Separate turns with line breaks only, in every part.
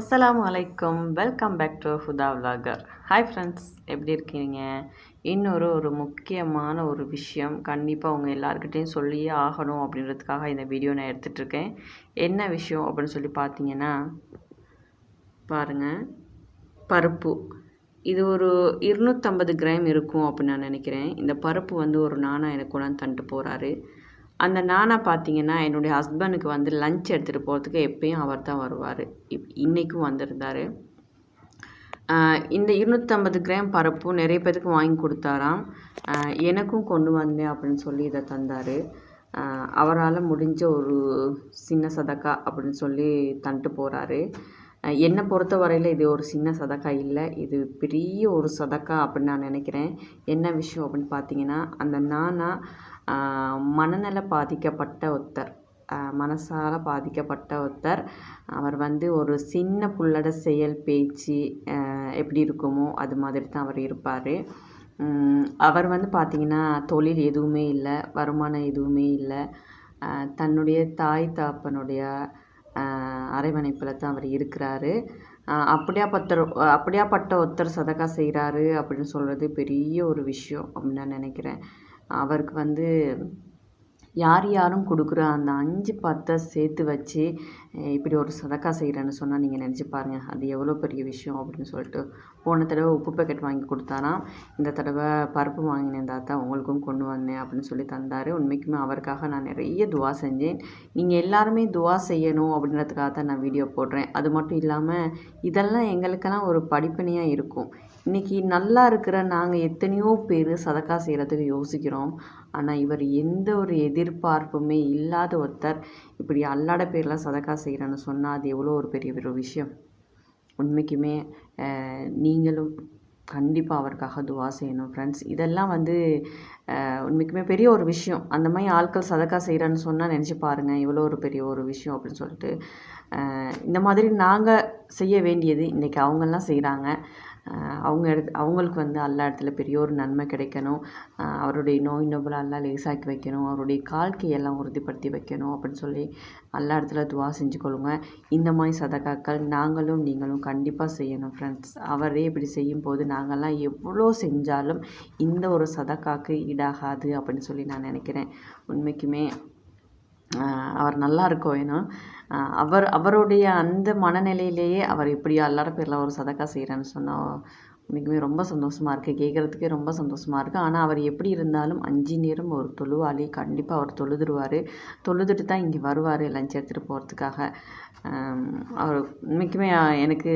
அஸ்லாம் வலைக்கம் welcome back to Huda vlogger. Hi friends எப்படி இருக்கீங்க? இன்னொரு ஒரு முக்கியமான ஒரு விஷயம் கண்டிப்பாக உங்கள் எல்லாருக்கிட்டேயும் சொல்லியே ஆகணும் அப்படின்றதுக்காக இந்த வீடியோ நான் எடுத்துகிட்ருக்கேன் என்ன விஷயம் அப்படின்னு சொல்லி பார்த்தீங்கன்னா பாருங்கள் பருப்பு. இது ஒரு இருநூற்றம்பது கிராம் இருக்கும் அப்படின்னு நான் நினைக்கிறேன். இந்த பருப்பு வந்து ஒரு நானா எனக்கு கொண்டாந்து தந்துட்டு போகிறாரு அந்த நானா பார்த்தீங்கன்னா என்னுடைய ஹஸ்பண்டுக்கு வந்து லஞ்ச் எடுத்துகிட்டு போகிறதுக்கு எப்பயும் அவர் தான் வருவார். இப் இன்றைக்கும் வந்திருந்தார். இந்த இருநூற்றம்பது கிராம் பருப்பும் நிறைய பேருக்கு வாங்கி கொடுத்தாராம். எனக்கும் கொண்டு வந்தேன் அப்படின்னு சொல்லி இதை தந்தார். அவரால் முடிஞ்ச ஒரு சின்ன சதக்கா அப்படின்னு சொல்லி தந்துட்டு போகிறாரு என்னை பொறுத்த வரையில் இது ஒரு சின்ன சதக்கா இல்லை. இது பெரிய ஒரு சதக்கா அப்படின்னு நான் நினைக்கிறேன். என்ன விஷயம் அப்படின்னு பார்த்தீங்கன்னா அந்த நானா மனநல பாதிக்கப்பட்ட ஒருத்தர். மனசால் பாதிக்கப்பட்ட ஒருத்தர். அவர் வந்து ஒரு சின்ன புள்ளட செயல் பேச்சு எப்படி இருக்குமோ அது மாதிரி தான் அவர் இருப்பார். அவர் வந்து பார்த்திங்கன்னா தொழில் எதுவுமே இல்லை வருமானம் எதுவுமே இல்லை. தன்னுடைய தாய் தாப்பனுடைய அரவணைப்பில் தான் அவர் இருக்கிறாரு. அப்படியாப்பட்ட அப்படியாப்பட்ட ஒருத்தர் சதக்கா செய்கிறாரு அப்படின்னு சொல்கிறது பெரிய ஒரு விஷயம் அப்படின்னு நான் நினைக்கிறேன். அவருக்கு வந்து யார் யாரும் கொடுக்குற அந்த அஞ்சு பத்தை சேர்த்து வச்சு இப்படி ஒரு சதக்கா செய்கிறேன்னு சொன்னால் நீங்கள் நினச்சி பாருங்கள் அது எவ்வளோ பெரிய விஷயம் அப்படின்னு சொல்லிட்டு போன தடவை உப்பு பேக்கெட் வாங்கி கொடுத்தாராம். இந்த தடவை பருப்பு வாங்கினேன் தாத்தா உங்களுக்கும் கொண்டு வந்தேன் அப்படின்னு சொல்லி தந்தார். உண்மைக்குமே அவருக்காக நான் நிறைய துவா செஞ்சேன். நீங்கள் எல்லாருமே துவா செய்யணும் அப்படின்றதுக்காக தான் நான் வீடியோ போடுறேன். அது மட்டும் இல்லாமல் இதெல்லாம் எங்களுக்கெல்லாம் ஒரு படிப்பனையாக இருக்கும். இன்றைக்கி நல்லா இருக்கிற நாங்கள் எத்தனையோ பேர் சதக்கா செய்கிறதுக்கு யோசிக்கிறோம். ஆனால் இவர் எந்த ஒரு எதிர்பார்ப்புமே இல்லாத ஒருத்தர். இப்படி அல்லாட பேரில் சதக்கா செய்கிறேன்னு சொன்னால் அது எவ்வளோ ஒரு பெரிய ஒரு விஷயம். உண்மைக்குமே நீங்களும் கண்டிப்பாக அவருக்காக துவா செய்யணும் ஃப்ரெண்ட்ஸ் இதெல்லாம் வந்து உண்மைக்குமே பெரிய ஒரு விஷயம். அந்த மாதிரி ஆட்கள் சதக்கா செய்கிறான்னு சொன்னால் நினச்சி பாருங்கள் இவ்வளோ ஒரு பெரிய ஒரு விஷயம் அப்படின்னு சொல்லிட்டு. இந்த மாதிரி நாங்கள் செய்ய வேண்டியது இன்றைக்கி அவங்கெல்லாம் செய்கிறாங்க அவங்க எடுத்து அவங்களுக்கு வந்து எல்லா இடத்துல பெரிய ஒரு நன்மை கிடைக்கணும். அவருடைய நோய் நோபலை எல்லாம் லேசாக்கி வைக்கணும். அவருடைய கால்கையெல்லாம் உறுதிப்படுத்தி வைக்கணும் அப்படின்னு சொல்லி எல்லா இடத்துல துவா செஞ்சு கொள்ளுங்க. இந்த மாதிரி சதக்காக்கள் நாங்களும் நீங்களும் கண்டிப்பாக செய்யணும் ஃப்ரெண்ட்ஸ் அவரே இப்படி செய்யும் போது நாங்கள்லாம் எவ்வளோ செஞ்சாலும் இந்த ஒரு சதக்காக்கு ஈடாகாது அப்படின்னு சொல்லி நான் நினைக்கிறேன். உண்மைக்குமே அவர் நல்லா இருக்கும் ஏன்னா அவர் அவருடைய அந்த மனநிலையிலேயே அவர் இப்படி எல்லார பேரில் ஒரு சதக்கா செய்கிறேன்னு சொன்னால் இன்றைக்குமே ரொம்ப சந்தோஷமாக இருக்குது கேட்குறதுக்கே ரொம்ப சந்தோஷமாக இருக்குது ஆனால் அவர் எப்படி இருந்தாலும் அஞ்சு நேரம் ஒரு தொழுவாளி கண்டிப்பாக அவர் தொழுதுடுவார் தொழுதுட்டு தான் இங்கே வருவார் லஞ்ச் எடுத்துகிட்டு போகிறதுக்காக அவர் உண்மைக்குமே எனக்கு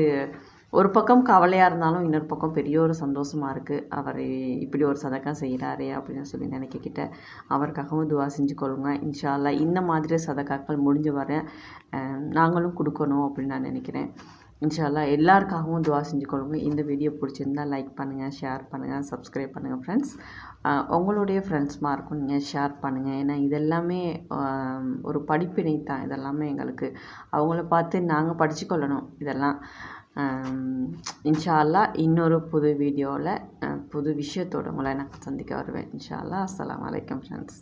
ஒரு பக்கம் கவலையாக இருந்தாலும் இன்னொரு பக்கம் பெரிய ஒரு சந்தோஷமாக இருக்குது அவர் இப்படி ஒரு சதக்கா செய்கிறாரே அப்படின்னு சொல்லி நினைக்கிட்ட அவருக்காகவும் துவா செஞ்சு கொள்ளுங்க. இன்ஷால்லா இந்த மாதிரி சதக்காக்கள் முடிஞ்ச வர நாங்களும் கொடுக்கணும் அப்படின்னு நான் நினைக்கிறேன். இன்ஷால்லா எல்லாருக்காகவும் துவா செஞ்சு கொள்ளுங்க. இந்த வீடியோ பிடிச்சிருந்தா லைக் பண்ணுங்கள் ஷேர் பண்ணுங்கள் சப்ஸ்கிரைப் பண்ணுங்கள் ஃப்ரெண்ட்ஸ் உங்களுடைய ஃப்ரெண்ட்ஸ்மாக இருக்கும் நீங்கள் ஷேர் பண்ணுங்கள் ஏன்னா இதெல்லாமே ஒரு படிப்பினை தான். இதெல்லாமே எங்களுக்கு. அவங்கள பார்த்து நாங்கள் படிச்சுக்கொள்ளணும் இதெல்லாம். இன்ஷா அல்லா இன்னொரு புது வீடியோவில் புது விஷயத்தோடு உங்களை நான் சந்திக்க வருவேன். இன்ஷா அல்லா அஸ்லாம் வலைக்கம் ஃப்ரெண்ட்ஸ்